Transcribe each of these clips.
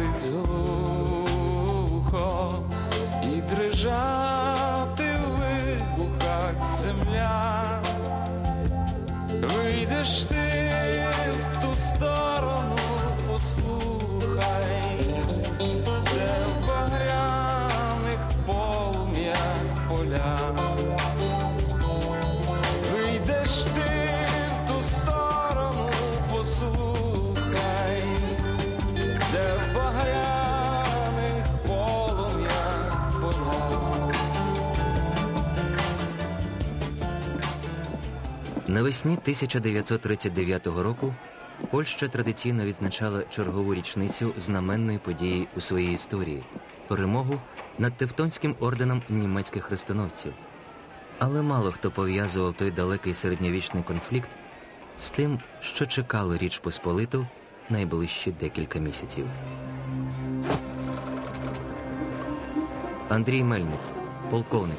розриватись глухо і дрижати Навесні 1939 року Польща традиційно відзначала чергову річницю знаменної події у своїй історії перемогу над Тевтонським орденом німецьких хрестоносців. Але мало хто пов'язував той далекий середньовічний конфлікт з тим, що чекало Річ Посполиту найближчі декілька місяців. Андрій Мельник, полковник,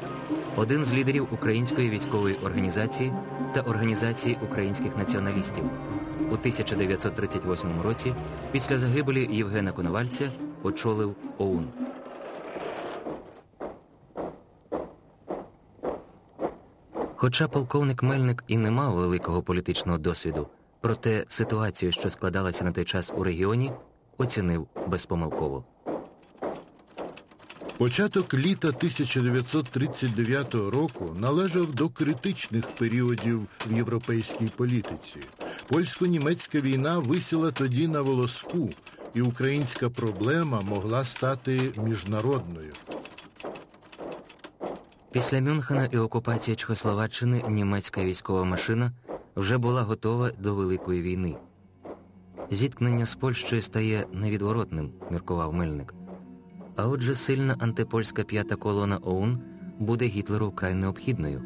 один з лідерів української військової організації та організації українських націоналістів. У 1938 році, після загибелі Євгена Коновальця, очолив ОУН. Хоча полковник Мельник і не мав великого політичного досвіду, проте ситуацію, що складалася на той час у регіоні, оцінив безпомилково. Початок літа 1939 року належав до критичних періодів в європейській політиці. Польсько-німецька війна висіла тоді на волоску, і українська проблема могла стати міжнародною. Після Мюнхена і окупації Чехословаччини німецька військова машина вже була готова до Великої війни. Зіткнення з Польщею стає невідворотним, міркував Мельник. А отже, сильна антипольська п'ята колона ОУН буде Гітлеру вкрай необхідною.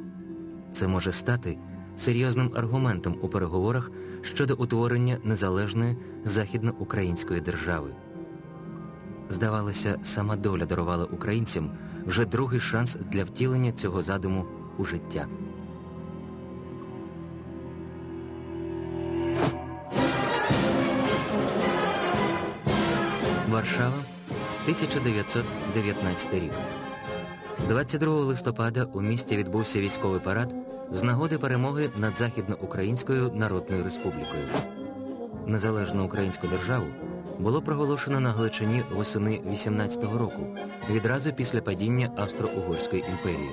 Це може стати серйозним аргументом у переговорах щодо утворення незалежної західноукраїнської держави. Здавалося, сама доля дарувала українцям вже другий шанс для втілення цього задуму у життя. Варшава, 1919 рік. 22 листопада у місті відбувся військовий парад з нагоди перемоги над Західноукраїнською Народною Республікою. Незалежну українську державу було проголошено на Галичині восени 18-го року, відразу після падіння Австро-Угорської імперії.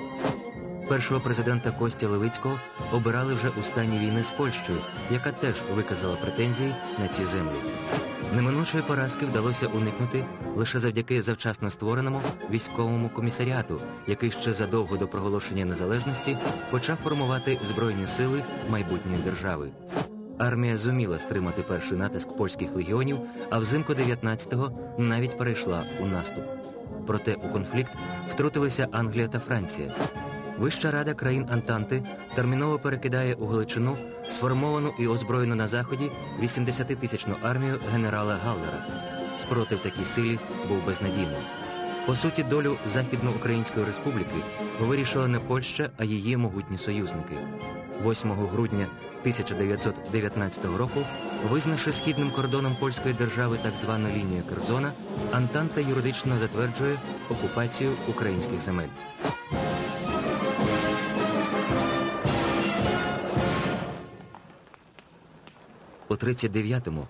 Першого президента Костя Левицького обирали вже у стані війни з Польщею, яка теж виказала претензії на ці землі. Неминучої поразки вдалося уникнути лише завдяки завчасно створеному військовому комісаріату, який ще задовго до проголошення незалежності почав формувати збройні сили майбутньої держави. Армія зуміла стримати перший натиск польських легіонів, а взимку 19-го навіть перейшла у наступ. Проте у конфлікт втрутилися Англія та Франція. Вища рада країн Антанти терміново перекидає у Галичину сформовану і озброєну на заході 80-тисячну армію генерала Галлера. Спротив такій силі був безнадійним. По суті, долю Західноукраїнської республіки вирішила не Польща, а її могутні союзники. 8 грудня 1919 року, визнавши східним кордоном польської держави так звану лінію Керзона, Антанта юридично затверджує окупацію українських земель. У 39-му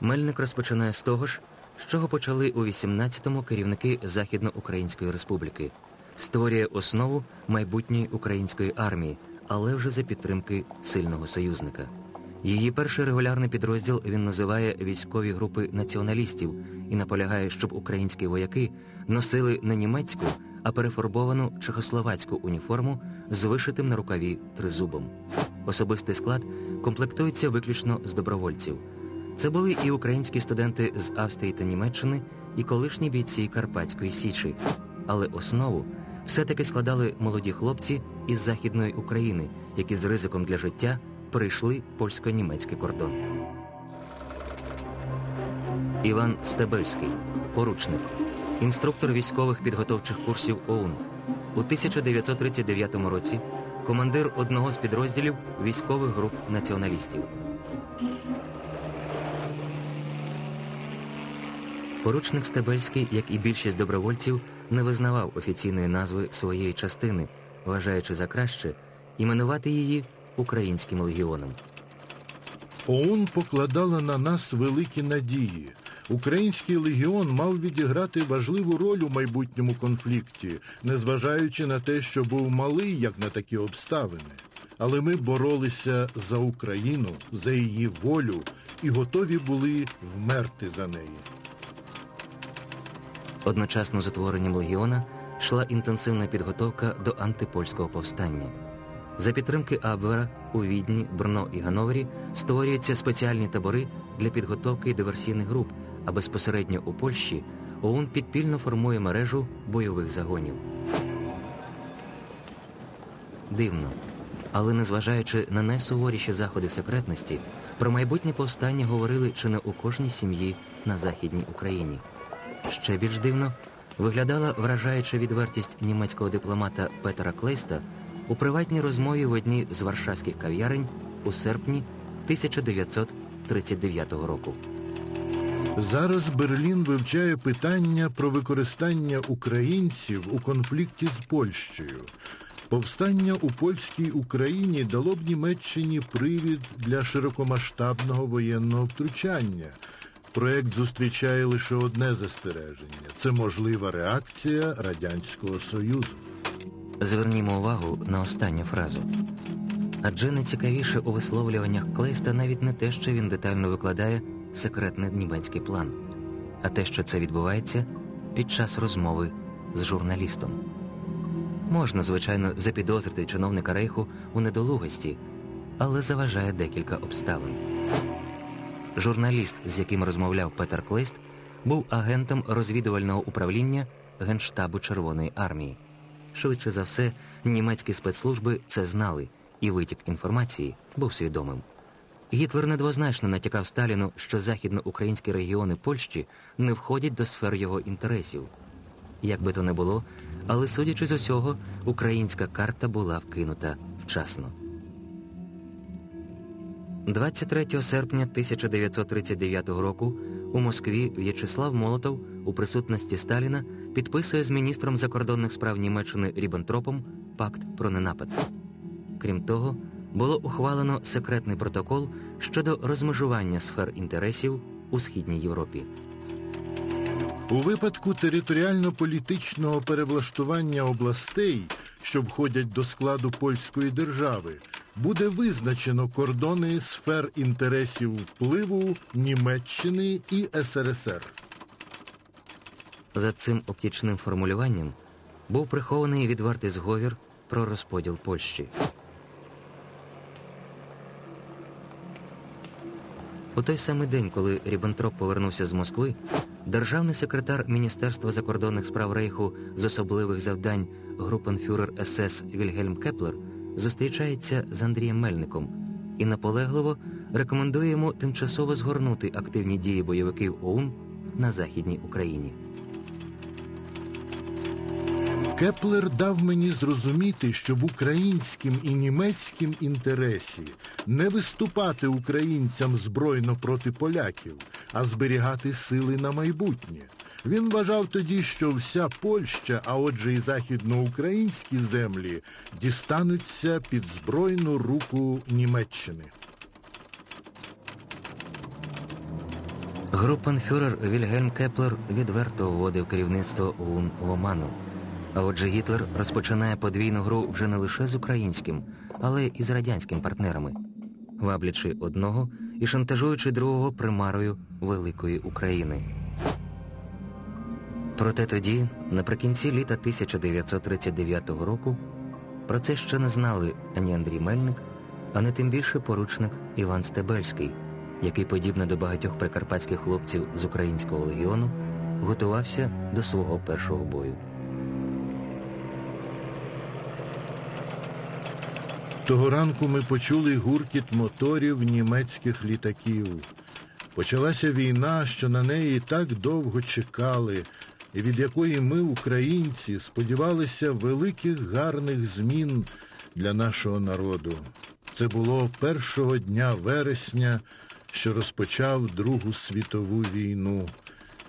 Мельник розпочинає з того ж, з чого почали у 18-му керівники Західноукраїнської республіки, створює основу майбутньої української армії, але вже за підтримки сильного союзника. Її перший регулярний підрозділ він називає військові групи націоналістів і наполягає, щоб українські вояки носили не німецьку, а перефарбовану чехословацьку уніформу з вишитим на рукаві тризубом. Особистий склад комплектується виключно з добровольців. Це були і українські студенти з Австрії та Німеччини, і колишні бійці Карпатської Січі. Але основу все-таки складали молоді хлопці із Західної України, які з ризиком для життя перейшли польсько-німецький кордон. Іван Стебельський, поручник, інструктор військових підготовчих курсів ОУН. У 1939 році командир одного з підрозділів військових груп націоналістів. Поручник Стебельський, як і більшість добровольців, не визнавав офіційної назви своєї частини, вважаючи за краще іменувати її Українським легіоном. ОУН покладала на нас великі надії. Український легіон мав відіграти важливу роль у майбутньому конфлікті, незважаючи на те, що був малий, як на такі обставини. Але ми боролися за Україну, за її волю і готові були вмерти за неї. Одночасно з утворенням легіона йшла інтенсивна підготовка до антипольського повстання. За підтримки Абвера у Відні, Брно і Гановері створюються спеціальні табори для підготовки диверсійних груп, а безпосередньо у Польщі ОУН підпільно формує мережу бойових загонів. Дивно. Але незважаючи на найсуворіші заходи секретності, про майбутнє повстання говорили чи не у кожній сім'ї на Західній Україні. Ще більш дивно виглядала вражаюча відвертість німецького дипломата Петера Клейста у приватній розмові в одній з варшавських кав'ярень у серпні 1939 року. Зараз Берлін вивчає питання про використання українців у конфлікті з Польщею. Повстання у польській Україні дало б Німеччині привід для широкомасштабного воєнного втручання. Проект зустрічає лише одне застереження це можлива реакція Радянського Союзу. Звернімо увагу на останню фразу. Адже найцікавіше у висловлюваннях Клейста навіть не те, що він детально викладає секретний німецький план, а те, що це відбувається під час розмови з журналістом. Можна, звичайно, запідозрити чиновника Рейху у недолугості, але заважає декілька обставин. Журналіст, з яким розмовляв Петер Клейст, був агентом розвідувального управління Генштабу Червоної армії. Швидше за все, німецькі спецслужби це знали, і витік інформації був свідомим. Гітлер недвозначно натякав Сталіну, що західноукраїнські регіони Польщі не входять до сфер його інтересів. Як би то не було, але судячи з усього, українська карта була вкинута вчасно. 23 серпня 1939 року у Москві В'ячеслав Молотов у присутності Сталіна підписує з міністром закордонних справ Німеччини Ріббентропом пакт про ненапад. Крім того, було ухвалено секретний протокол щодо розмежування сфер інтересів у Східній Європі. У випадку територіально-політичного перевлаштування областей, що входять до складу польської держави, буде визначено кордони сфер інтересів впливу Німеччини і СРСР. За цим оптічним формулюванням був прихований відвертий зговір про розподіл Польщі. У той самий день, коли Ріббентроп повернувся з Москви, державний секретар Міністерства закордонних справ Рейху з особливих завдань групенфюрер СС Вільгельм Кеплер зустрічається з Андрієм Мельником і наполегливо рекомендує йому тимчасово згорнути активні дії бойовиків ОУН на Західній Україні. Кеплер дав мені зрозуміти, що в українськім і німецьким інтересі не виступати українцям збройно проти поляків, а зберігати сили на майбутнє. Він вважав тоді, що вся Польща, а отже і західноукраїнські землі, дістануться під збройну руку Німеччини. Групенфюрер Вільгельм Кеплер відверто вводив керівництво ОУН в оману. А отже Гітлер розпочинає подвійну гру вже не лише з українським, але і з радянським партнерами, ваблячи одного і шантажуючи другого примарою Великої України. Проте тоді, наприкінці літа 1939 року, про це ще не знали ані Андрій Мельник, ані тим більше поручник Іван Стебельський, який, подібно до багатьох прикарпатських хлопців з українського легіону, готувався до свого першого бою. Того ранку ми почули гуркіт моторів німецьких літаків. Почалася війна, що на неї так довго чекали, і від якої ми, українці, сподівалися великих гарних змін для нашого народу. Це було першого дня вересня, що розпочав Другу світову війну,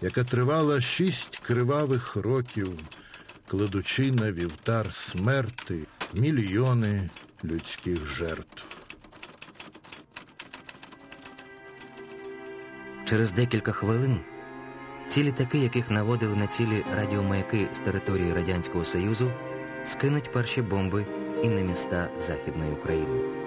яка тривала шість кривавих років, кладучи на вівтар смерти мільйони людських жертв. Через декілька хвилин ці літаки, яких наводили на цілі радіомаяки з території Радянського Союзу, скинуть перші бомби і на міста Західної України.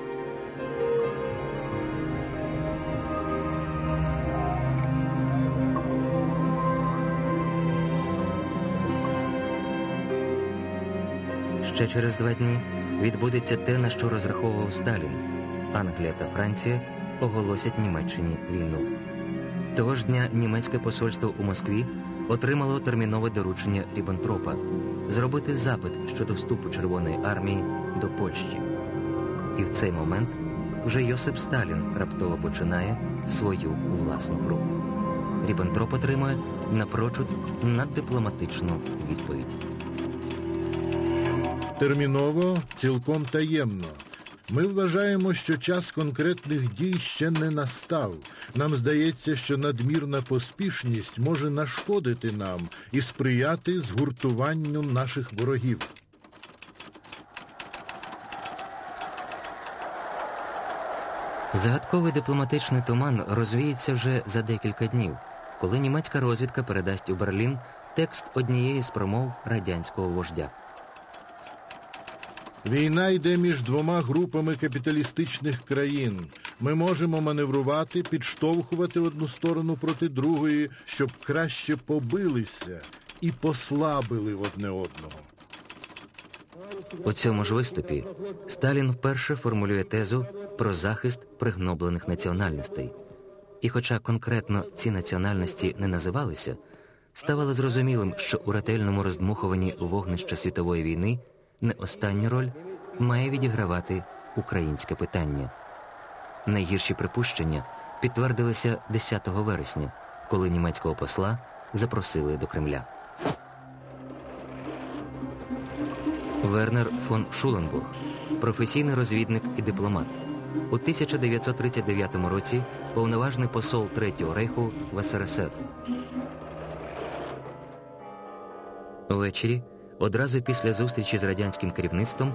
Ще через два дні відбудеться те, на що розраховував Сталін. Англія та Франція оголосять Німеччині війну. Того ж дня німецьке посольство у Москві отримало термінове доручення Ріббентропа зробити запит щодо вступу Червоної армії до Польщі. І в цей момент вже Йосип Сталін раптово починає свою власну гру. Ріббентроп отримує напрочуд наддипломатичну відповідь. Терміново, цілком таємно. Ми вважаємо, що час конкретних дій ще не настав. Нам здається, що надмірна поспішність може нашкодити нам і сприяти згуртуванню наших ворогів. Загадковий дипломатичний туман розвіється вже за декілька днів, коли німецька розвідка передасть у Берлін текст однієї з промов радянського вождя. Війна йде між двома групами капіталістичних країн. Ми можемо маневрувати, підштовхувати одну сторону проти другої, щоб краще побилися і послабили одне одного. У цьому ж виступі Сталін вперше формулює тезу про захист пригноблених національностей. І хоча конкретно ці національності не називалися, ставало зрозумілим, що у ретельному роздмухуванні вогнища світової війни не останню роль має відігравати українське питання. Найгірші припущення підтвердилися 10 вересня, коли німецького посла запросили до Кремля. Вернер фон Шуленбург професійний розвідник і дипломат. У 1939 році повноважний посол Третього рейху в СРСР. Ввечері, одразу після зустрічі з радянським керівництвом,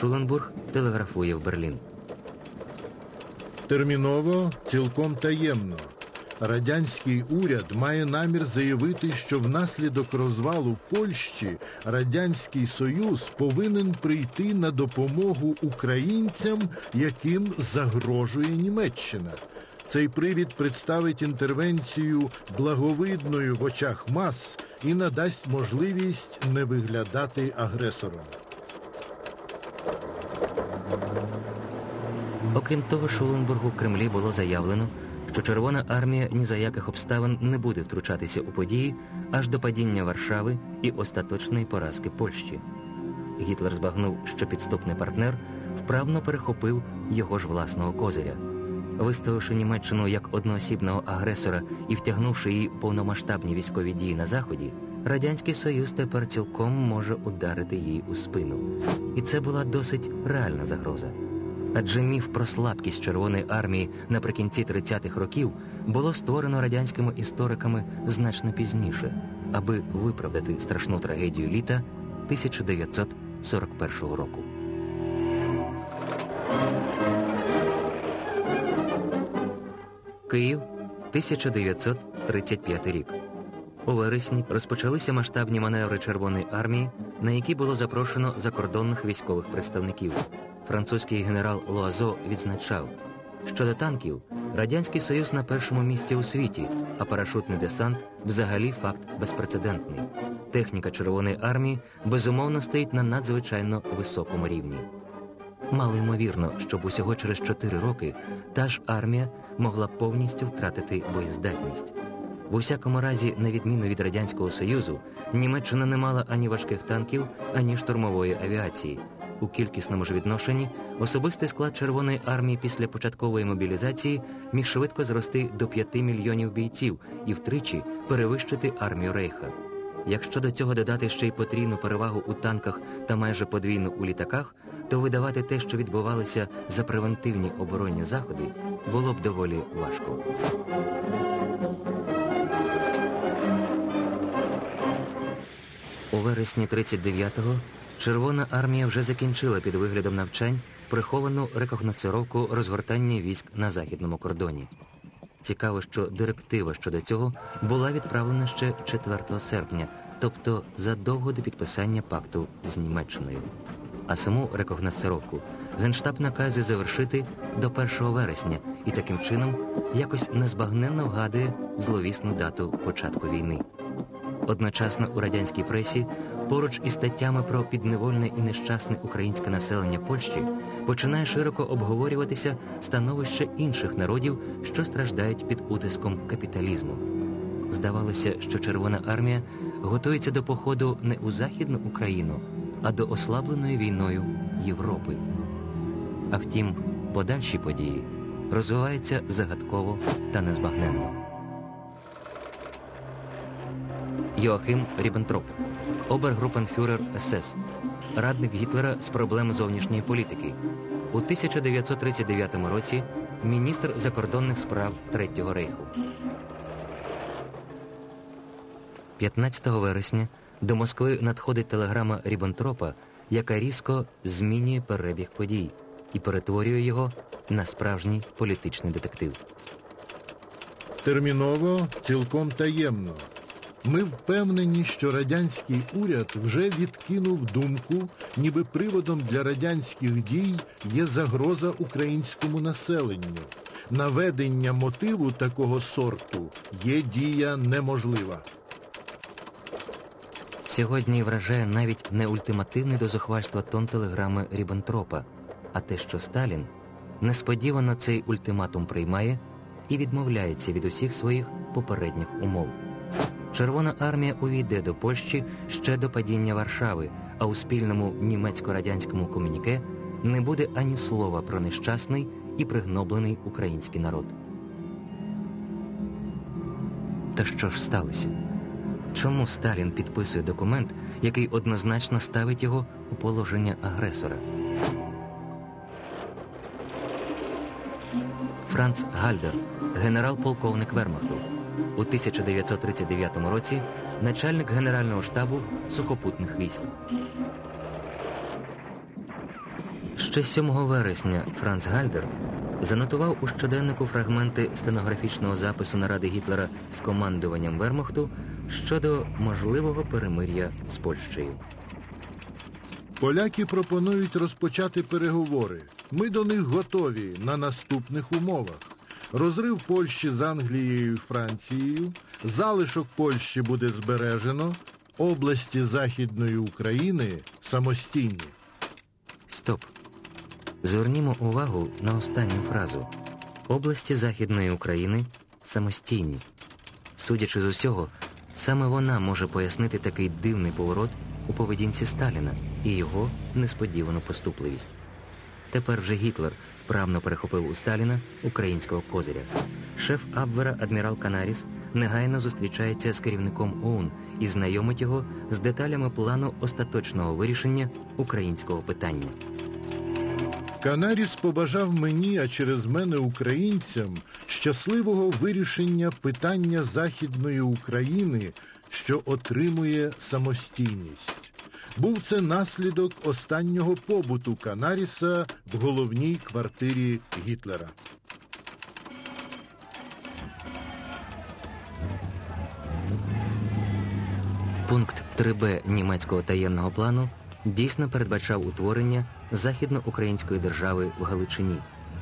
Шуленбург телеграфує в Берлін. Терміново, цілком таємно. Радянський уряд має намір заявити, що внаслідок розвалу Польщі Радянський Союз повинен прийти на допомогу українцям, яким загрожує Німеччина. Цей привід представить інтервенцію благовидною в очах мас і надасть можливість не виглядати агресором. Окрім того, Шуленбургу в Кремлі було заявлено, що Червона армія ні за яких обставин не буде втручатися у події аж до падіння Варшави і остаточної поразки Польщі. Гітлер збагнув, що підступний партнер вправно перехопив його ж власного козиря. Виставивши Німеччину як одноосібного агресора і втягнувши її у повномасштабні військові дії на Заході, Радянський Союз тепер цілком може ударити її у спину. І це була досить реальна загроза. Адже міф про слабкість Червоної армії наприкінці 30-х років було створено радянськими істориками значно пізніше, аби виправдати страшну трагедію літа 1941 року. Київ, 1935 рік. У вересні розпочалися масштабні маневри Червоної армії, на які було запрошено закордонних військових представників. Французький генерал Луазо відзначав, що до танків Радянський Союз на першому місці у світі, а парашутний десант взагалі факт безпрецедентний. Техніка Червоної армії безумовно стоїть на надзвичайно високому рівні. Мало ймовірно, щоб усього через 4 роки та ж армія могла повністю втратити боєздатність. В усякому разі, на відміну від Радянського Союзу, Німеччина не мала ані важких танків, ані штурмової авіації. У кількісному ж відношенні особистий склад Червоної армії після початкової мобілізації міг швидко зрости до 5 мільйонів бійців і втричі перевищити армію Рейха. Якщо до цього додати ще й потрійну перевагу у танках та майже подвійну у літаках, то видавати те, що відбувалося за превентивні оборонні заходи, було б доволі важко. У вересні 39-го Червона армія вже закінчила під виглядом навчань приховану рекогносцировку розгортання військ на західному кордоні. Цікаво, що директива щодо цього була відправлена ще 4 серпня, тобто задовго до підписання пакту з Німеччиною. А саму рекогносцировку Генштаб наказує завершити до 1 вересня і таким чином якось незбагненно вгадує зловісну дату початку війни. Одночасно у радянській пресі поруч із статтями про підневольне і нещасне українське населення Польщі починає широко обговорюватися становище інших народів, що страждають під утиском капіталізму. Здавалося, що Червона армія готується до походу не у Західну Україну, а до ослабленої війною Європи. А втім, подальші події розвиваються загадково та незбагненно. Йоахим Ріббентроп, обергрупенфюрер СС, радник Гітлера з проблем зовнішньої політики. У 1939 році міністр закордонних справ Третього рейху. 15 вересня до Москви надходить телеграма Ріббентропа, яка різко змінює перебіг подій і перетворює його на справжній політичний детектив. Терміново, цілком таємно. Ми впевнені, що радянський уряд вже відкинув думку, ніби приводом для радянських дій є загроза українському населенню. Наведення мотиву такого сорту є дія неможлива. Сьогодні вражає навіть не ультимативний до зухвальства тон телеграми Ріббентропа, а те, що Сталін несподівано цей ультиматум приймає і відмовляється від усіх своїх попередніх умов. Червона армія увійде до Польщі ще до падіння Варшави, а у спільному німецько-радянському комуніке не буде ані слова про нещасний і пригноблений український народ. Та що ж сталося? Чому Сталін підписує документ, який однозначно ставить його у положення агресора? Франц Гальдер, генерал-полковник Вермахту. У 1939 році начальник Генерального штабу сухопутних військ. Ще 7 вересня Франц Гальдер занотував у щоденнику фрагменти стенографічного запису наради Гітлера з командуванням Вермахту щодо можливого перемир'я з Польщею. Поляки пропонують розпочати переговори. Ми до них готові на наступних умовах. Розрив Польщі з Англією і Францією, залишок Польщі буде збережено, області Західної України самостійні. Стоп. Звернімо увагу на останню фразу. Області Західної України самостійні. Судячи з усього, саме вона може пояснити такий дивний поворот у поведінці Сталіна і його несподівану поступливість. Тепер вже Гітлер вправно перехопив у Сталіна українського козиря. Шеф Абвера адмірал Канаріс негайно зустрічається з керівником ОУН і знайомить його з деталями плану остаточного вирішення українського питання. Канаріс побажав мені, а через мене українцям, щасливого вирішення питання Західної України, що отримує самостійність. Був це наслідок останнього побуту Канаріса в головній квартирі Гітлера. Пункт 3Б німецького таємного плану дійсно передбачав утворення західноукраїнської держави в Галичині,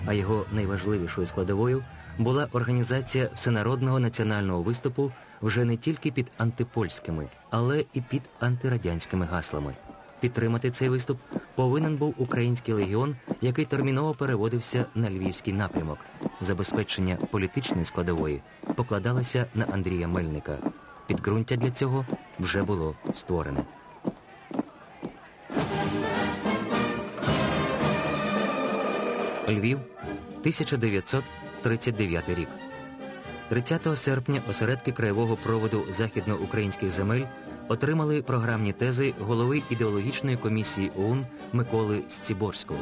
а його найважливішою складовою була організація всенародного національного виступу вже не тільки під антипольськими, але і під антирадянськими гаслами. Підтримати цей виступ повинен був український легіон, який терміново переводився на львівський напрямок. Забезпечення політичної складової покладалося на Андрія Мельника. Підґрунтя для цього вже було створене. Львів, 1939 рік. 30 серпня осередки краєвого проводу західноукраїнських земель отримали програмні тези голови ідеологічної комісії ОУН Миколи Сціборського.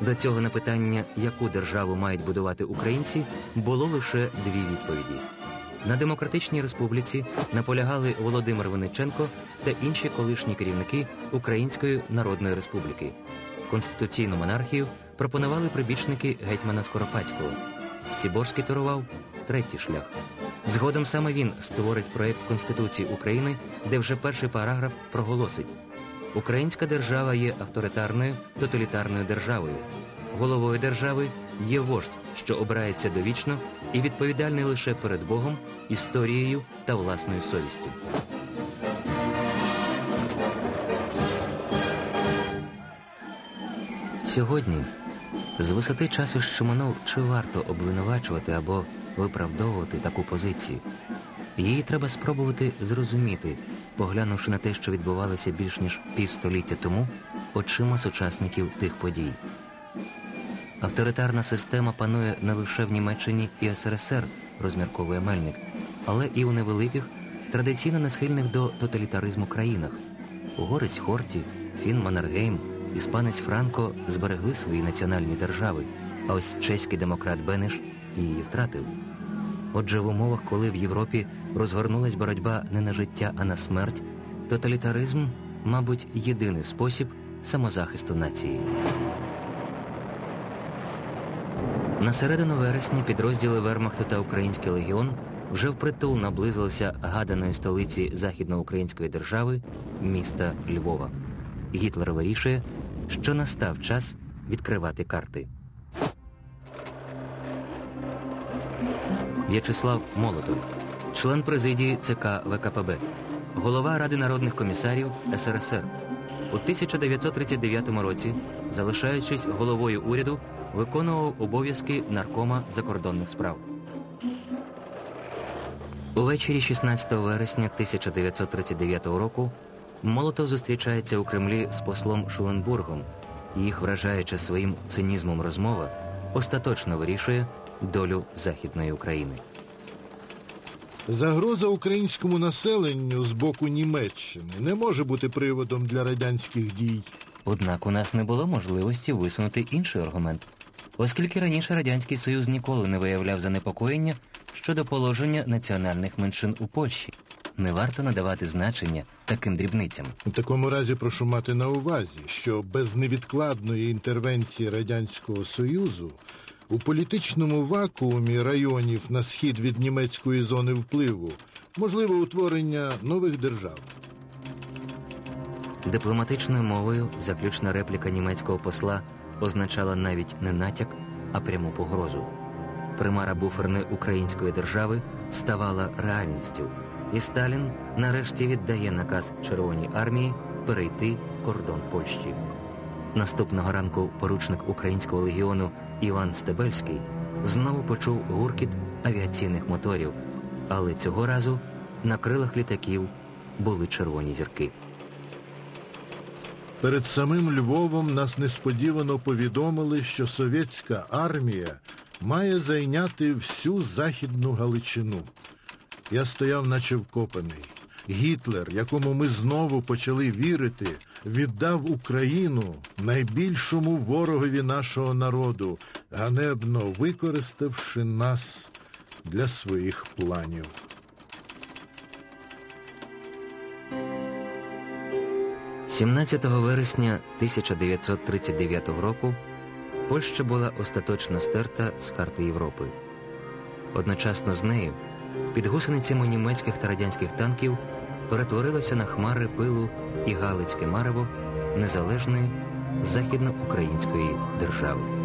До цього на питання, яку державу мають будувати українці, було лише дві відповіді. На демократичній республіці наполягали Володимир Винниченко та інші колишні керівники Української Народної Республіки. Конституційну монархію пропонували прибічники гетьмана Скоропадського. Сціборський торував третій шлях. Згодом саме він створить проєкт Конституції України, де вже перший параграф проголосить Українська держава є авторитарною тоталітарною державою. Головою держави є вождь, що обирається довічно і відповідальний лише перед Богом, історією та власною совістю. Сьогодні, з висоти часу, що минув, чи варто обвинувачувати або виправдовувати таку позицію? Її треба спробувати зрозуміти, поглянувши на те, що відбувалося більш ніж півстоліття тому, очима сучасників тих подій. Авторитарна система панує не лише в Німеччині і СРСР, розмірковує Мельник, але і у невеликих, традиційно несхильних до тоталітаризму країнах. Угорець Хорті, Фін Маннергейм, іспанець Франко зберегли свої національні держави, а ось чеський демократ Бенеш її втратив. Отже, в умовах, коли в Європі розгорнулась боротьба не на життя, а на смерть, тоталітаризм, мабуть, єдиний спосіб самозахисту нації. На середину вересня підрозділи Вермахту та Український легіон вже впритул наблизилися гаданої столиці західноукраїнської держави міста Львова. Гітлер вирішує, що настав час відкривати карти. В'ячеслав Молотов, член президії ЦК ВКПБ, голова Ради народних комісарів СРСР. У 1939 році, залишаючись головою уряду, виконував обов'язки наркома закордонних справ. Увечері 16 вересня 1939 року Молотов зустрічається у Кремлі з послом Шуленбургом. Їх вражаюча своїм цинізмом розмова, остаточно вирішує долю Західної України. Загроза українському населенню з боку Німеччини не може бути приводом для радянських дій. Однак у нас не було можливості висунути інший аргумент, оскільки раніше Радянський Союз ніколи не виявляв занепокоєння щодо положення національних меншин у Польщі. Не варто надавати значення таким дрібницям. У такому разі прошу мати на увазі, що без невідкладної інтервенції Радянського Союзу у політичному вакуумі районів на схід від німецької зони впливу можливо утворення нових держав. Дипломатичною мовою заключна репліка німецького посла означала навіть не натяк, а пряму погрозу. Примара буферної української держави ставала реальністю, і Сталін нарешті віддає наказ Червоній армії перейти кордон Польщі. Наступного ранку поручник українського легіону Іван Стебельський знову почув гуркіт авіаційних моторів, але цього разу на крилах літаків були червоні зірки. Перед самим Львовом нас несподівано повідомили, що совєтська армія має зайняти всю Західну Галичину. Я стояв, наче вкопаний. Гітлер, якому ми знову почали вірити, віддав Україну найбільшому ворогові нашого народу, ганебно використавши нас для своїх планів. – 17 вересня 1939 року Польща була остаточно стерта з карти Європи. Одночасно з нею під гусеницями німецьких та радянських танків перетворилося на хмари пилу і Галицьке Марево незалежної західноукраїнської держави.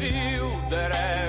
conceal that I